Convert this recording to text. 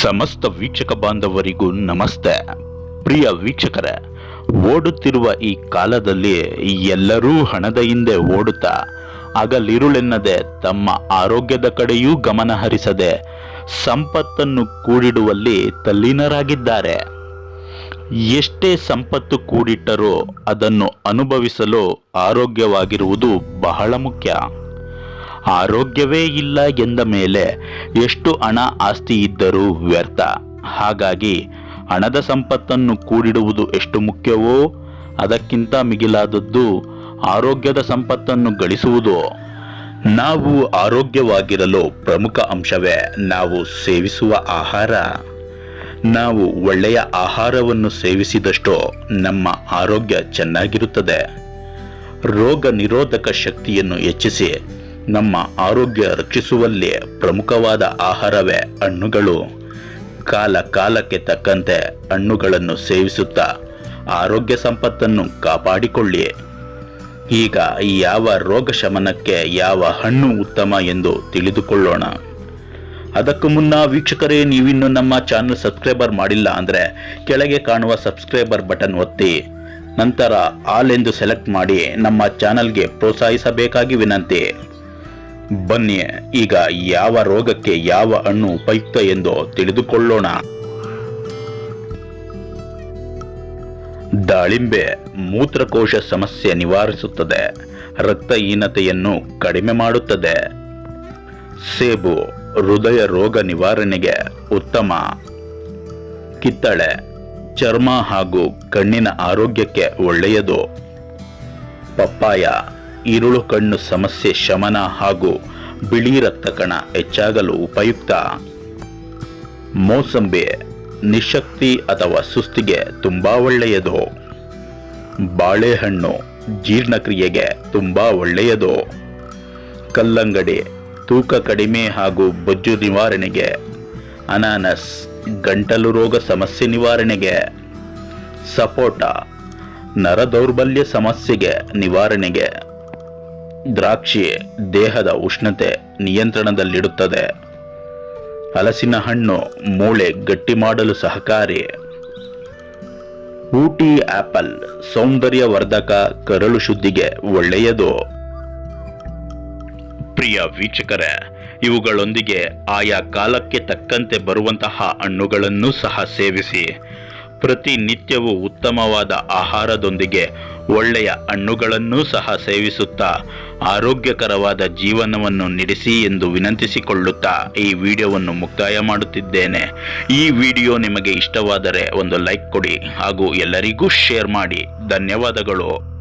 ಸಮಸ್ತ ವೀಕ್ಷಕ ಬಾಂಧವರಿಗೂ ನಮಸ್ತೆ. ಪ್ರಿಯ ವೀಕ್ಷಕರೇ, ಓಡುತ್ತಿರುವ ಈ ಕಾಲದಲ್ಲಿ ಎಲ್ಲರೂ ಹಣದ ಹಿಂದೆ ಓಡುತ್ತಾ ಆಗಲಿರುಳೆನ್ನದೆ ತಮ್ಮ ಆರೋಗ್ಯದ ಕಡೆಯೂ ಗಮನ ಹರಿಸದೆ ಸಂಪತ್ತನ್ನು ಕೂಡಿಡುವಲ್ಲಿ ತಲ್ಲೀನರಾಗಿದ್ದಾರೆ. ಎಷ್ಟೇ ಸಂಪತ್ತು ಕೂಡಿಟ್ಟರೂ ಅದನ್ನು ಅನುಭವಿಸಲು ಆರೋಗ್ಯವಾಗಿರುವುದು ಬಹಳ ಮುಖ್ಯ. ಆರೋಗ್ಯವೇ ಇಲ್ಲ ಎಂದ ಮೇಲೆ ಎಷ್ಟು ಹಣ ಆಸ್ತಿ ಇದ್ದರೂ ವ್ಯರ್ಥ. ಹಾಗಾಗಿ ಹಣದ ಸಂಪತ್ತನ್ನು ಕೂಡಿಡುವುದು ಎಷ್ಟು ಮುಖ್ಯವೋ ಅದಕ್ಕಿಂತ ಮಿಗಿಲಾದದ್ದು ಆರೋಗ್ಯದ ಸಂಪತ್ತನ್ನು ಗಳಿಸುವುದು. ನಾವು ಆರೋಗ್ಯವಾಗಿರಲು ಪ್ರಮುಖ ಅಂಶವೇ. ನಾವು ಸೇವಿಸುವ ಆಹಾರ. ನಾವು ಒಳ್ಳೆಯ ಆಹಾರವನ್ನು ಸೇವಿಸಿದಷ್ಟು ನಮ್ಮ ಆರೋಗ್ಯ ಚೆನ್ನಾಗಿರುತ್ತದೆ. ರೋಗ ನಿರೋಧಕ ಶಕ್ತಿಯನ್ನು ಹೆಚ್ಚಿಸಿ ನಮ್ಮ ಆರೋಗ್ಯ ರಕ್ಷಿಸುವಲ್ಲಿ ಪ್ರಮುಖವಾದ ಆಹಾರವೇ ಹಣ್ಣುಗಳು. ಕಾಲ ಕಾಲಕ್ಕೆ ತಕ್ಕಂತೆ ಹಣ್ಣುಗಳನ್ನು ಸೇವಿಸುತ್ತಾ ಆರೋಗ್ಯ ಸಂಪತ್ತನ್ನು ಕಾಪಾಡಿಕೊಳ್ಳಿ. ಈಗ ಯಾವ ರೋಗ ಶಮನಕ್ಕೆ ಯಾವ ಹಣ್ಣು ಉತ್ತಮ ಎಂದು ತಿಳಿದುಕೊಳ್ಳೋಣ. ಅದಕ್ಕೂ ಮುನ್ನ ವೀಕ್ಷಕರೇ, ನೀವಿನ್ನು ನಮ್ಮ ಚಾನಲ್ ಸಬ್ಸ್ಕ್ರೈಬರ್ ಮಾಡಿಲ್ಲ ಅಂದರೆ ಕೆಳಗೆ ಕಾಣುವ ಸಬ್ಸ್ಕ್ರೈಬರ್ ಬಟನ್ ಒತ್ತಿ. ನಂತರ ಆಲ್ ಎಂದು ಸೆಲೆಕ್ಟ್ ಮಾಡಿ ನಮ್ಮ ಚಾನಲ್ಗೆ ಪ್ರೋತ್ಸಾಹಿಸಬೇಕಾಗಿ ವಿನಂತಿ. ಬನ್ನಿ, ಈಗ ಯಾವ ರೋಗಕ್ಕೆ ಯಾವ ಹಣ್ಣು ಉಪಯುಕ್ತ ಎಂದು ತಿಳಿದುಕೊಳ್ಳೋಣ. ದಾಳಿಂಬೆ ಮೂತ್ರಕೋಶ ಸಮಸ್ಯೆ ನಿವಾರಿಸುತ್ತದೆ. ರಕ್ತಹೀನತೆಯನ್ನು ಕಡಿಮೆ ಮಾಡುತ್ತದೆ. ಸೇಬು ಹೃದಯ ರೋಗ ನಿವಾರಣೆಗೆ ಉತ್ತಮ. ಕಿತ್ತಳೆ, ಚರ್ಮ ಹಾಗೂ ಕಣ್ಣಿನ ಆರೋಗ್ಯಕ್ಕೆ ಒಳ್ಳೆಯದು. ಪಪ್ಪಾಯ ಈರುಳು ಕಣ್ಣು ಸಮಸ್ಯೆ, ಶಮನ ಹಾಗೂ ಬಿಳಿ ರಕ್ತ ಕಣ ಹೆಚ್ಚಾಗಲು ಉಪಯುಕ್ತ. ಮೋಸಂಬಿ, ನಿಶಕ್ತಿ ಅಥವಾ ಸುಸ್ತಿಗೆ ತುಂಬಾ ಒಳ್ಳೆಯದು. ಬಾಳೆಹಣ್ಣು ಜೀರ್ಣಕ್ರಿಯೆಗೆ ತುಂಬಾ ಒಳ್ಳೆಯದು. ಕಲ್ಲಂಗಡಿ ತೂಕ ಕಡಿಮೆ ಹಾಗೂ ಬೊಜ್ಜು ನಿವಾರಣೆಗೆ, ಅನಾನಸ್, ಗಂಟಲು ರೋಗ ಸಮಸ್ಯೆ ನಿವಾರಣೆಗೆ, ಸಪೋಟ ನರ ದೌರ್ಬಲ್ಯ ಸಮಸ್ಯೆಗೆ ನಿವಾರಣೆಗೆ, ದ್ರಾಕ್ಷಿ ದೇಹದ ಉಷ್ಣತೆ ನಿಯಂತ್ರಣದಲ್ಲಿಡುತ್ತದೆ. ಹಲಸಿನ ಹಣ್ಣು ಮೂಳೆ ಗಟ್ಟಿ ಮಾಡಲು ಸಹಕಾರಿ. ಊಟಿ ಆಪಲ್ ಸೌಂದರ್ಯವರ್ಧಕ ಕರಳು ಶುದ್ಧಿಗೆ ಒಳ್ಳೆಯದು. ಪ್ರಿಯ ವೀಕ್ಷಕರೇ, ಇವುಗಳೊಂದಿಗೆ ಆಯಾ ಕಾಲಕ್ಕೆ ತಕ್ಕಂತೆ ಬರುವಂತಹ ಹಣ್ಣುಗಳನ್ನು ಸಹ ಸೇವಿಸಿ. ಪ್ರತಿನಿತ್ಯವೂ ಉತ್ತಮವಾದ ಆಹಾರದೊಂದಿಗೆ ಒಳ್ಳೆಯ ಹಣ್ಣುಗಳನ್ನು ಸಹ ಸೇವಿಸುತ್ತಾ, ಆರೋಗ್ಯಕರವಾದ ಜೀವನವನ್ನು ನಡೆಸಿ ಎಂದು ವಿನಂತಿಸಿಕೊಳ್ಳುತ್ತಾ ಈ ವಿಡಿಯೋವನ್ನು ಮುಕ್ತಾಯ ಮಾಡುತ್ತಿದ್ದೇನೆ. ಈ ವಿಡಿಯೋ ನಿಮಗೆ ಇಷ್ಟವಾದರೆ ಒಂದು ಲೈಕ್ ಕೊಡಿ ಹಾಗೂ ಎಲ್ಲರಿಗೂ ಶೇರ್ ಮಾಡಿ. ಧನ್ಯವಾದಗಳು.